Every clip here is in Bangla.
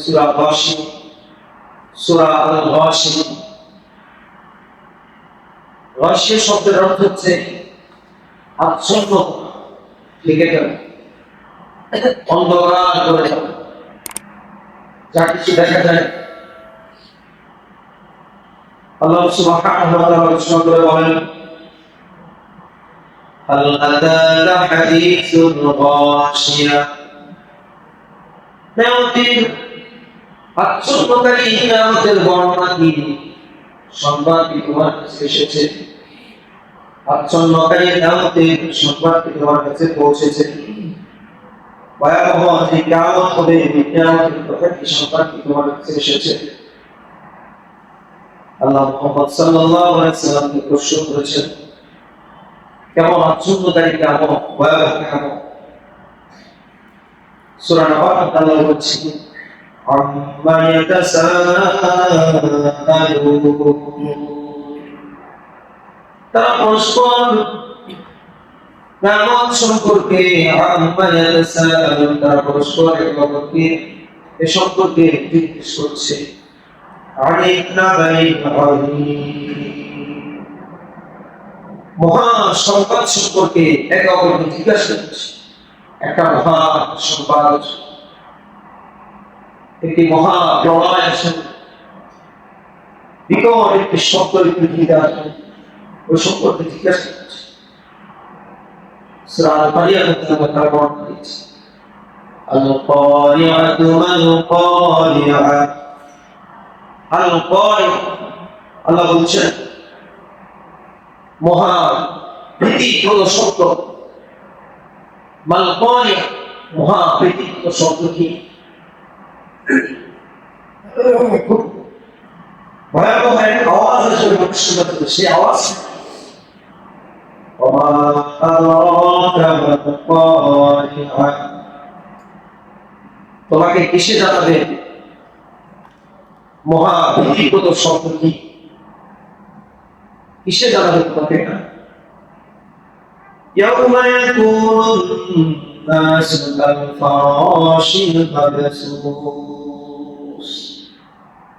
সূরা গাশিম সূরা আল গাশিম গাশিম শব্দের অর্থ হচ্ছে আচ্ছন্ন ঢেকে গেল অন্ধকার করে গেল যা কিছু দেখা যায় আল্লাহ সুবহানাহু ওয়া তাআলা ঘোষণা করে বলেন هل أتاك حديث الغاشية নেওয়াতির আচ্ছন্নকারী নেওয়াতের বর্ণনা কি? সংবাদ কি তোমার কাছে এসেছে? আচ্ছন্নকারী নেওয়াতের সংবাদ কি তোমার কাছে পৌঁছেছে? ভয়াবহ যে হবে কথা কি তোমার কাছে এসেছে? আল্লাহ মোহাম্মদ সাল্লাল্লাহু আলাইহি সাল্লামকে প্রশ্ন করেছেন, কেমন আচ্ছন্নকারী কেমন ভয়াবহ কেমন সূরা নবাব আল্লাহ বলছে আম্মা ইয়াতাসাআলুন তারা সম্পর্কে তারা পরস্পর এ সম্পর্কে জিজ্ঞেস করছে নাবাইন মহা সংবাদ সম্পর্কে একে অপরকে জিজ্ঞাসা করছে। একটা মহা সংবাদ একটি মহা প্রলয় আসেন বিকট একটি শব্দ পৃথিবীতে আসেন ওই সম্পর্কে জিজ্ঞাসা করছে সুরাল পারিয়া করতে আমরা তার বর্ণনা দিচ্ছি القارعة ما القارعة القارعة আল্লাহ বলছেন মহা প্রীতি হলো শব্দ মালকনে মহা প্রীতি শব্দ কি ভয়াবহ এক আওয়াজ আসবে মানুষ শুনতে পাবে, সেই আওয়াজ وما أدراك ما القارعة তোমাকে কিসে জানাবে মহা ভীতিগত শব্দ কি কিসে জানাবে তোমাকে এটা يوم يكون الناس كالفراش المبثوث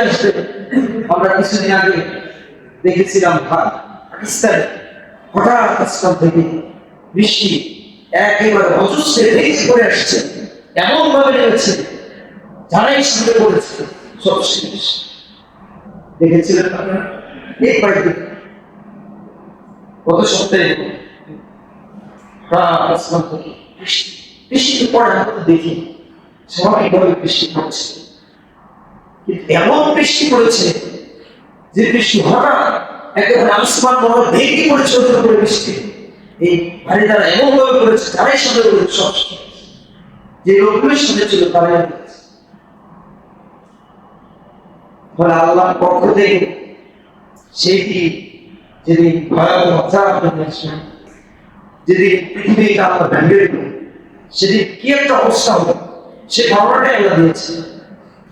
আসবে আমরা কিছুদিন আগে দেখেছিলাম ভা- পাকিস্তানে, হঠাৎ আসলাম থেকে বৃষ্টি একেবারে অজস্রে ভেঙে করে আসছে। এমন ভাবে নেমেছে, যারাই পড়েছে সব শেষ। দেখেছিলেন আপনারা? এই কয়েকদিন গত সপ্তাহে বৃষ্টি। বৃষ্টি পড়ে আমরা দেখি, স্বাভাবিকভাবে বৃষ্টি পড়ছে। এমন বৃষ্টি পড়েছে যে বৃষ্টি হঠাৎ একেবারে আসমান মহল ভেঙে পড়েছে ওদের উপরে বৃষ্টি। এই বাড়ি তারা এমন ভাবে করেছে যারাই সাথে করেছে সব যে লোকগুলোর সাথে ছিল তারাই ফলে আল্লাহর পক্ষ থেকে সেইটি যেদিন ভয়াবহ আসবে যেদিন পৃথিবীকে আল্লাহ ভেঙে সেদিন কি একটা অবস্থা হবে সে ধারণাটাই আল্লাহ দিয়েছে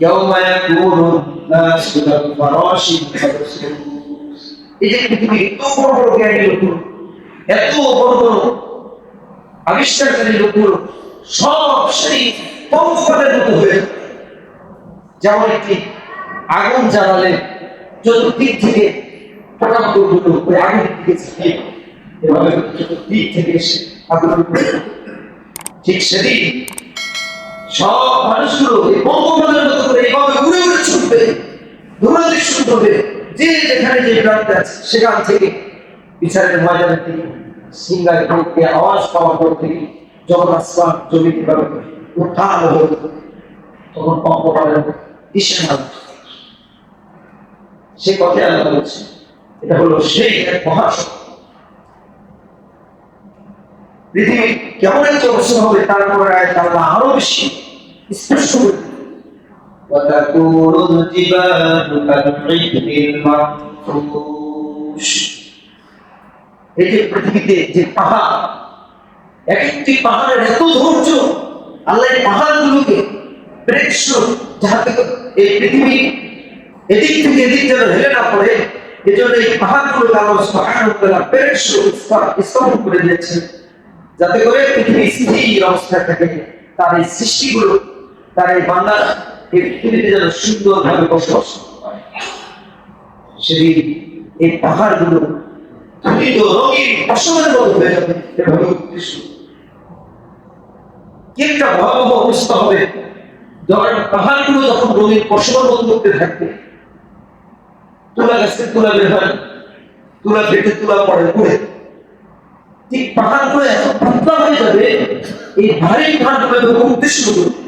يوم يكون الناس كالفراش المبثوث এই যে পৃথিবী এত বড় বড় জ্ঞানী লোকগুলো এত বড় বড় আবিষ্কারকারী লোকগুলো সব সেই পঙ্কপালের মতো হয়ে যাবে। যেমন একটি আগুন জ্বালালে চতুর্দিক থেকে পোকামাকড়গুলো ওই আগুনের দিকে ঝাঁপিয়ে পড়ে। এভাবে চতুর্দিক থেকে এসে আগুনের উপরে পড়ে। ঠিক সেদিন সব মানুষগুলো এই পঙ্কপালের মতো করে এইভাবে উড়ে উড়ে ছুটবে শুরু করবে যে যেখানে যে প্রান্তে আছে, সেখান থেকে বিচারের ময়দানের থেকে সিঙ্গার আওয়াজ পাওয়ার পর থেকে যখন আসমান জমিতে ভাবে উত্থান তখন সে কথাই আল্লাহ বলছে এটা হলো সেই এক মহাশক্তি পৃথিবী কেমন একটা অবস্থা হবে তারপরে তারা আরও বেশি। وتكون الجبال كالعهن المنفوش এই যে পৃথিবীতে যে পাহাড় এক একটি পাহাড়ের এত ধৈর্য আল্লাহ এই পাহাড়গুলোকে প্রেক্ষ যাহাতে এই পৃথিবী এদিক থেকে এদিক যেন হেলে না পড়ে এজন্য এই পাহাড়গুলোকে আল্লাহ সুবহানাহু ওয়া তাআলা প্রেক্ষ স্থাপন করে দিয়েছেন যাতে করে পৃথিবী স্থির অবস্থায় থাকে তার এই সৃষ্টিগুলো তার এই বান্দা পৃথিবীতে যেন সুন্দরভাবে বসবাস সেদিন এই পাহাড়গুলো যখন রঙিন ফসলের মতো করতে থাকবে, তুলা গাছে তুলা বের তুলা ফেটে তুলা পড়ে পড়ে। ঠিক পাহাড়গুলো এত পাতলা হয়ে যাবে, এই ভারী যখন উদ্দেশ্য করবে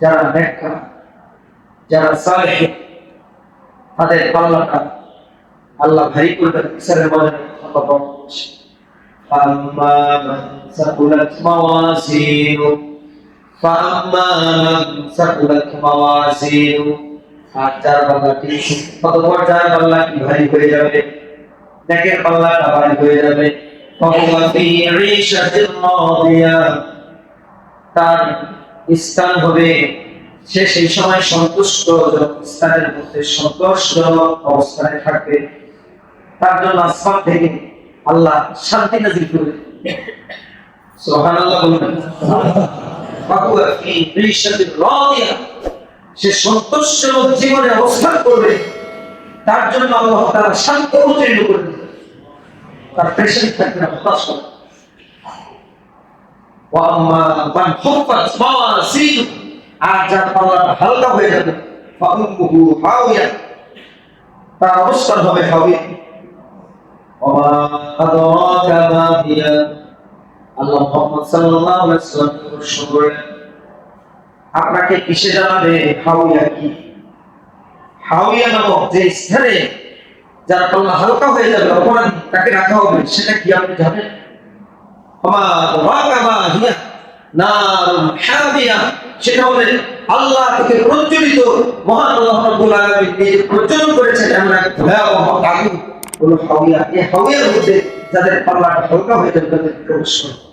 যারা ব্যাখ্যা যারা সালেহ তাদের পাল্লাটা আল্লাহ ভারী করবেন বিচারের ময়দানে আল্লাহ বলছে فأما من ثقلت موازينه فأما من ثقلت موازينه আর যার পাল্লাটি কতবার যার পাল্লা কি ভারী হয়ে যাবে নেকের পাল্লাটা ভারী হয়ে যাবে فهو في عيشة راضية তার স্থান হবে। সে সেই সময় সন্তুষ্ট স্থানের মধ্যে সন্তোষজনক অবস্থানে থাকবে। তার জন্য আসমান থেকে আল্লাহ শান্তি নাজিল করবে বলবেন। সে সন্তোষজনক জীবনে অবস্থান করবে। তার জন্য আল্লাহ তাআলা শান্তি অবতীর্ণ করে তার প্রেশার থাকবে না, হতাশ আর যার পাল্লাটা হালকা হয়ে যাবে তার হবে হিয়া। আল্লাহ আপনাকে কিসে জানাবে হাওিয়া কি? হাওিয়া নামক যে স্থানে যার পাল্লা হালকা হয়ে যাবে অপরাধী, তাকে রাখা হবে, সেটা কি আপনি জানেন? ওমা হামিয়া সেটা হলে আল্লাহ থেকে প্রজ্বলিত মহান আল্লাহ রাব্বুল করেছেন, এমন এক ভয়াবহ আগুন হয়ে যাবে, তাদের প্রবেশ করবে